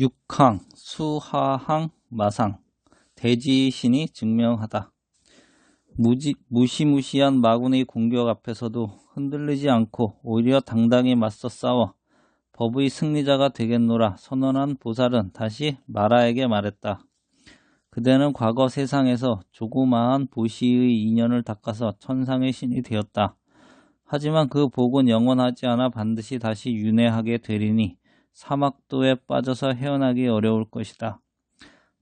육항, 수하항, 마상, 대지신이 증명하다. 무지, 무시무시한 마군의 공격 앞에서도 흔들리지 않고 오히려 당당히 맞서 싸워 법의 승리자가 되겠노라 선언한 보살은 다시 마라에게 말했다. 그대는 과거 세상에서 조그마한 보시의 인연을 닦아서 천상의 신이 되었다. 하지만 그 복은 영원하지 않아 반드시 다시 윤회하게 되리니 사막도에 빠져서 헤어나기 어려울 것이다.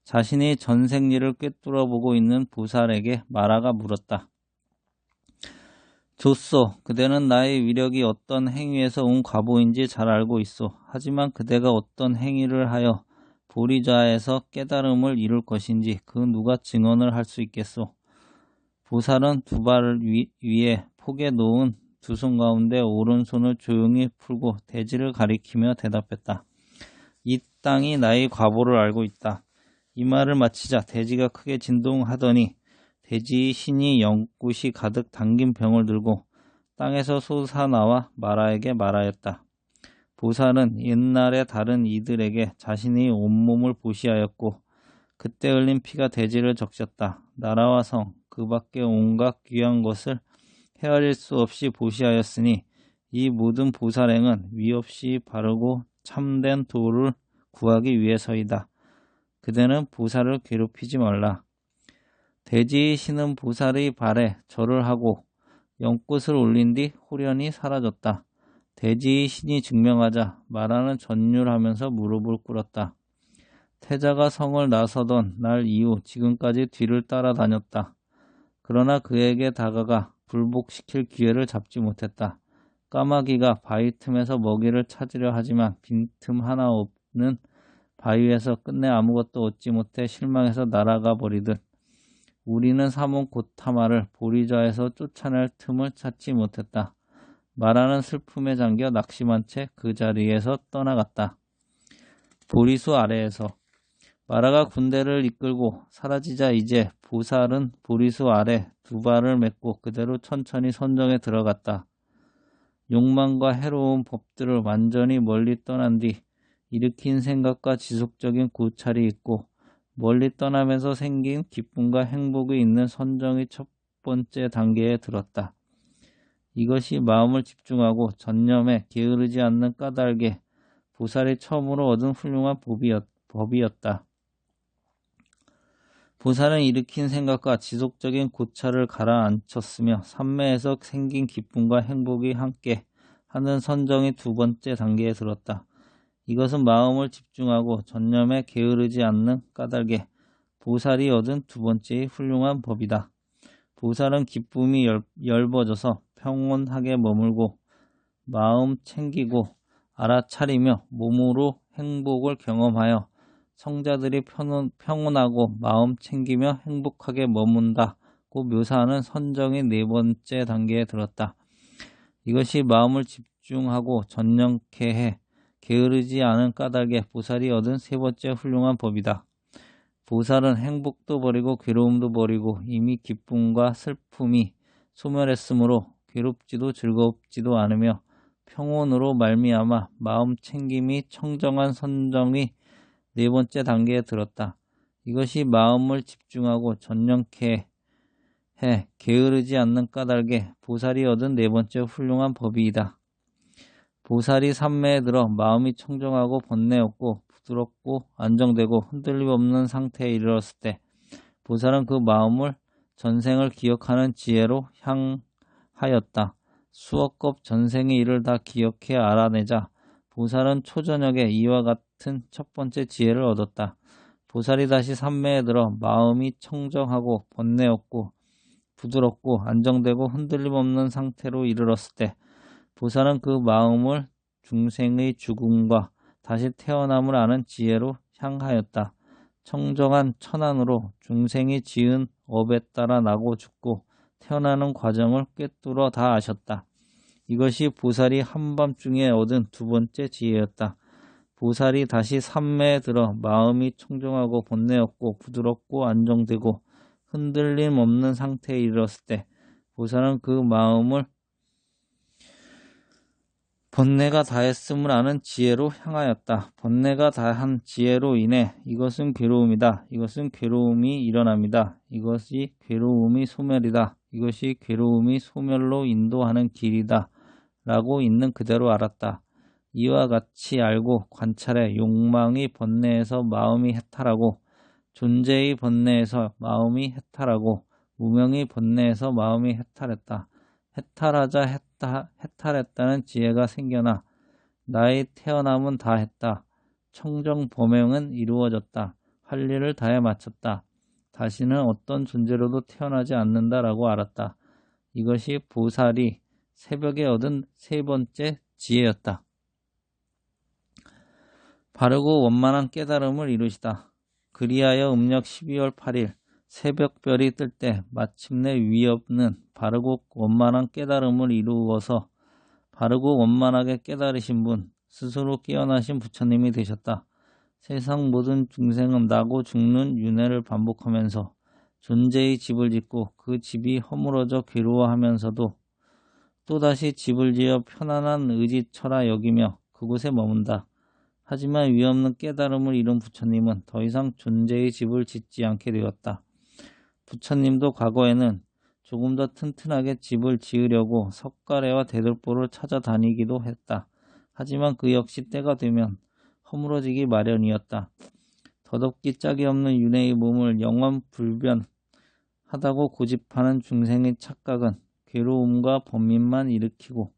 자신이 전생일을 꿰뚫어 보고 있는 보살에게 마라가 물었다. 좋소. 그대는 나의 위력이 어떤 행위에서 온 과보인지 잘 알고 있소. 하지만 그대가 어떤 행위를 하여 보리좌에서 깨달음을 이룰 것인지 그 누가 증언을 할 수 있겠소. 보살은 두 발을 위, 위에 폭에 놓은 두 손 가운데 오른손을 조용히 풀고 대지를 가리키며 대답했다. 이 땅이 나의 과보를 알고 있다. 이 말을 마치자 대지가 크게 진동하더니 돼지 신이 연꽃이 가득 담긴 병을 들고 땅에서 솟아나와 마라에게 말하였다. 보살은 옛날에 다른 이들에게 자신이 온몸을 보시하였고 그때 흘린 피가 대지를 적셨다. 나라와 성, 그 밖에 온갖 귀한 것을 헤아릴 수 없이 보시하였으니 이 모든 보살행은 위 없이 바르고 참된 도를 구하기 위해서이다. 그대는 보살을 괴롭히지 말라. 대지의 신은 보살의 발에 절을 하고 연꽃을 올린 뒤 호련히 사라졌다. 대지의 신이 증명하자 말하는 전율하면서 무릎을 꿇었다. 태자가 성을 나서던 날 이후 지금까지 뒤를 따라다녔다. 그러나 그에게 다가가 불복시킬 기회를 잡지 못했다. 까마귀가 바위 틈에서 먹이를 찾으려 하지만 빈틈 하나 없는 바위에서 끝내 아무것도 얻지 못해 실망해서 날아가 버리듯 우리는 사몬 고타마를 보리좌에서 쫓아낼 틈을 찾지 못했다. 말하는 슬픔에 잠겨 낙심한 채 그 자리에서 떠나갔다. 보리수 아래에서 마라가 군대를 이끌고 사라지자 이제 보살은 보리수 아래 두 발을 맺고 그대로 천천히 선정에 들어갔다. 욕망과 해로운 법들을 완전히 멀리 떠난 뒤 일으킨 생각과 지속적인 고찰이 있고 멀리 떠나면서 생긴 기쁨과 행복이 있는 선정의 첫 번째 단계에 들었다. 이것이 마음을 집중하고 전념에 게으르지 않는 까닭에 보살이 처음으로 얻은 훌륭한 법이었, 법이었다. 보살은 일으킨 생각과 지속적인 고찰을 가라앉혔으며 삼매에서 생긴 기쁨과 행복이 함께 하는 선정의 두 번째 단계에 들었다. 이것은 마음을 집중하고 전념에 게으르지 않는 까닭에 보살이 얻은 두 번째의 훌륭한 법이다. 보살은 기쁨이 열, 열버져서 평온하게 머물고 마음 챙기고 알아차리며 몸으로 행복을 경험하여 성자들이 평온, 평온하고 마음 챙기며 행복하게 머문다고 묘사하는 선정의 네 번째 단계에 들었다. 이것이 마음을 집중하고 전념케 해 게으르지 않은 까닭에 보살이 얻은 세 번째 훌륭한 법이다. 보살은 행복도 버리고 괴로움도 버리고 이미 기쁨과 슬픔이 소멸했으므로 괴롭지도 즐겁지도 않으며 평온으로 말미암아 마음 챙김이 청정한 선정이 네 번째 단계에 들었다. 이것이 마음을 집중하고 전념케 해 게으르지 않는 까닭에 보살이 얻은 네 번째 훌륭한 법이다. 보살이 삼매에 들어 마음이 청정하고 번뇌없고 부드럽고 안정되고 흔들림 없는 상태에 이르렀을 때 보살은 그 마음을 전생을 기억하는 지혜로 향하였다. 수억겁 전생의 일을 다 기억해 알아내자 보살은 초저녁에 이와 같은 첫 번째 지혜를 얻었다. 보살이 다시 삼매에 들어 마음이 청정하고 번뇌 없고 부드럽고 안정되고 흔들림 없는 상태로 이르렀을 때 보살은 그 마음을 중생의 죽음과 다시 태어남을 아는 지혜로 향하였다. 청정한 천안으로 중생이 지은 업에 따라 나고 죽고 태어나는 과정을 꿰뚫어 다 아셨다. 이것이 보살이 한밤중에 얻은 두 번째 지혜였다. 보살이 다시 삼매에 들어 마음이 청정하고 번뇌 없고 부드럽고 안정되고 흔들림 없는 상태에 이르렀을 때 보살은 그 마음을 번뇌가 다했음을 아는 지혜로 향하였다. 번뇌가 다한 지혜로 인해 이것은 괴로움이다. 이것은 괴로움이 일어납니다. 이것이 괴로움이 소멸이다. 이것이 괴로움이 소멸로 인도하는 길이다. 라고 있는 그대로 알았다. 이와 같이 알고 관찰해 욕망의 번뇌에서 마음이 해탈하고 존재의 번뇌에서 마음이 해탈하고 무명의 번뇌에서 마음이 해탈했다. 해탈하자 해탈, 해탈했다는 지혜가 생겨나 나의 태어남은 다 했다. 청정 범행은 이루어졌다. 할 일을 다해 마쳤다. 다시는 어떤 존재로도 태어나지 않는다라고 알았다. 이것이 보살이 새벽에 얻은 세 번째 지혜였다. 바르고 원만한 깨달음을 이루시다. 그리하여 음력 12월 8일 새벽별이 뜰 때 마침내 위없는 바르고 원만한 깨달음을 이루어서 바르고 원만하게 깨달으신 분, 스스로 깨어나신 부처님이 되셨다. 세상 모든 중생은 나고 죽는 윤회를 반복하면서 존재의 집을 짓고 그 집이 허물어져 괴로워하면서도 또다시 집을 지어 편안한 의지처라 여기며 그곳에 머문다. 하지만 위없는 깨달음을 이룬 부처님은 더 이상 존재의 집을 짓지 않게 되었다. 부처님도 과거에는 조금 더 튼튼하게 집을 지으려고 석가래와 대들보를 찾아다니기도 했다. 하지만 그 역시 때가 되면 허물어지기 마련이었다. 더덥기 짝이 없는 윤회의 몸을 영원 불변하다고 고집하는 중생의 착각은 괴로움과 번민만 일으키고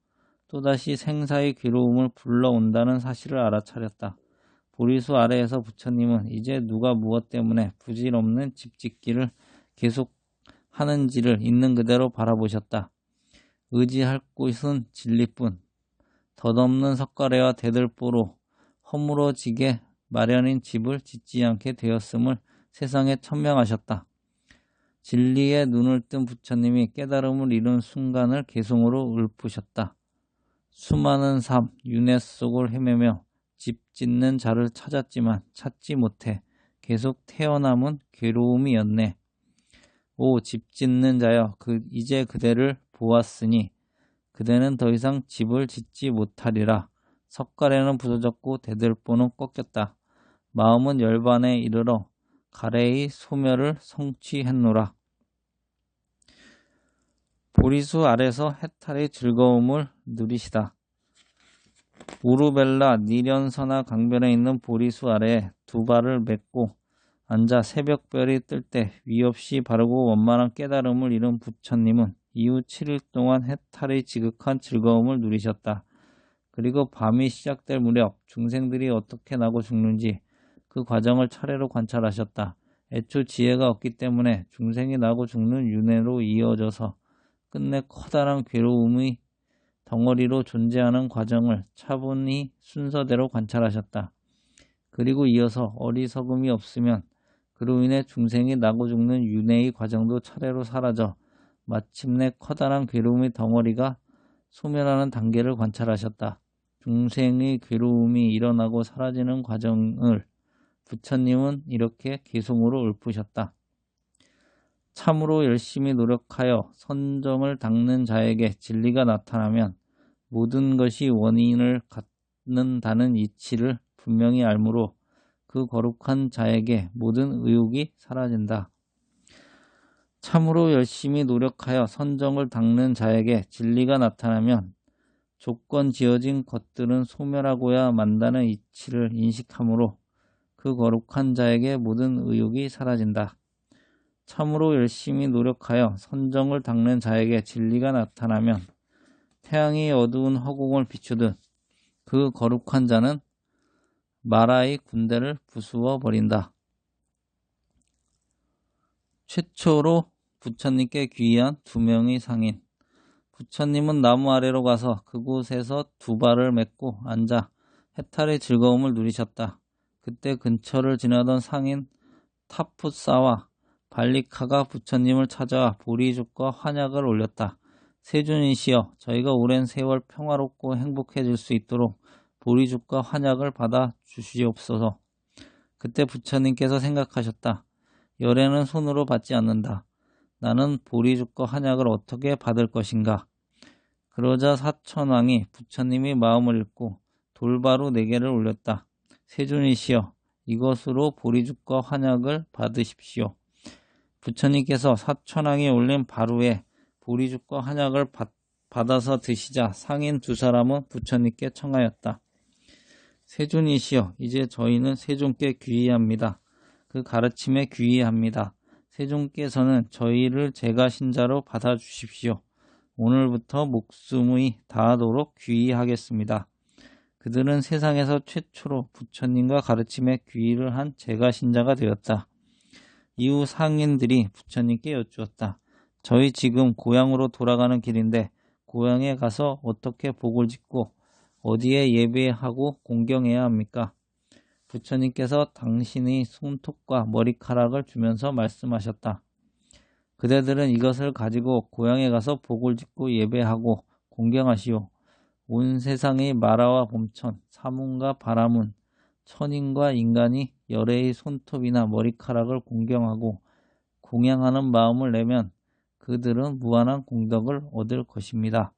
또다시 생사의 괴로움을 불러온다는 사실을 알아차렸다. 보리수 아래에서 부처님은 이제 누가 무엇 때문에 부질없는 집짓기를 계속 하는지를 있는 그대로 바라보셨다. 의지할 곳은 진리뿐 덧없는 석가래와 대들보로 허물어지게 마련인 집을 짓지 않게 되었음을 세상에 천명하셨다. 진리에 눈을 뜬 부처님이 깨달음을 이룬 순간을 개성으로 읊으셨다. 수많은 삶, 윤회 속을 헤매며 집 짓는 자를 찾았지만 찾지 못해 계속 태어남은 괴로움이었네. 오, 집 짓는 자여, 그, 이제 그대를 보았으니, 그대는 더 이상 집을 짓지 못하리라. 석가래는 부서졌고 대들보는 꺾였다. 마음은 열반에 이르러 가래의 소멸을 성취했노라. 보리수 아래서 해탈의 즐거움을 누리시다. 우르벨라 니련선화 강변에 있는 보리수 아래에 두 발을 맺고 앉아 새벽별이 뜰 때 위없이 바르고 원만한 깨달음을 이룬 부처님은 이후 7일 동안 해탈의 지극한 즐거움을 누리셨다. 그리고 밤이 시작될 무렵 중생들이 어떻게 나고 죽는지 그 과정을 차례로 관찰하셨다. 애초 지혜가 없기 때문에 중생이 나고 죽는 윤회로 이어져서 끝내 커다란 괴로움의 덩어리로 존재하는 과정을 차분히 순서대로 관찰하셨다. 그리고 이어서 어리석음이 없으면 그로 인해 중생이 나고 죽는 윤회의 과정도 차례로 사라져 마침내 커다란 괴로움의 덩어리가 소멸하는 단계를 관찰하셨다. 중생의 괴로움이 일어나고 사라지는 과정을 부처님은 이렇게 개송으로 읊으셨다. 참으로 열심히 노력하여 선정을 닦는 자에게 진리가 나타나면 모든 것이 원인을 갖는다는 이치를 분명히 알므로 그 거룩한 자에게 모든 의욕이 사라진다. 참으로 열심히 노력하여 선정을 닦는 자에게 진리가 나타나면 조건 지어진 것들은 소멸하고야 만다는 이치를 인식하므로 그 거룩한 자에게 모든 의욕이 사라진다. 참으로 열심히 노력하여 선정을 닦는 자에게 진리가 나타나면 태양이 어두운 허공을 비추듯 그 거룩한 자는 마라의 군대를 부수어 버린다. 최초로 부처님께 귀한 두 명의 상인. 부처님은 나무 아래로 가서 그곳에서 두 발을 맺고 앉아 해탈의 즐거움을 누리셨다. 그때 근처를 지나던 상인 타푸사와 발리카가 부처님을 찾아와 보리죽과 환약을 올렸다. 세존이시여 저희가 오랜 세월 평화롭고 행복해질 수 있도록 보리죽과 환약을 받아 주시옵소서. 그때 부처님께서 생각하셨다. 열애는 손으로 받지 않는다. 나는 보리죽과 환약을 어떻게 받을 것인가? 그러자 사천왕이 부처님의 마음을 읽고 돌바로 네 개를 올렸다. 세존이시여 이것으로 보리죽과 환약을 받으십시오. 부처님께서 사천왕이 올린 바루에 보리죽과 환약을 받, 받아서 드시자 상인 두 사람은 부처님께 청하였다. 세존이시여 이제 저희는 세존께 귀의합니다. 그 가르침에 귀의합니다. 세존께서는 저희를 제가 신자로 받아주십시오. 오늘부터 목숨의 다하도록 귀의하겠습니다. 그들은 세상에서 최초로 부처님과 가르침에 귀의를 한 제가 신자가 되었다. 이후 상인들이 부처님께 여쭈었다. 저희 지금 고향으로 돌아가는 길인데 고향에 가서 어떻게 복을 짓고 어디에 예배하고 공경해야 합니까? 부처님께서 당신의 손톱과 머리카락을 주면서 말씀하셨다. 그대들은 이것을 가지고 고향에 가서 복을 짓고 예배하고 공경하시오. 온 세상의 마라와 봄천, 사문과 바라문, 천인과 인간이 열애의 손톱이나 머리카락을 공경하고 공양하는 마음을 내면 그들은 무한한 공덕을 얻을 것입니다.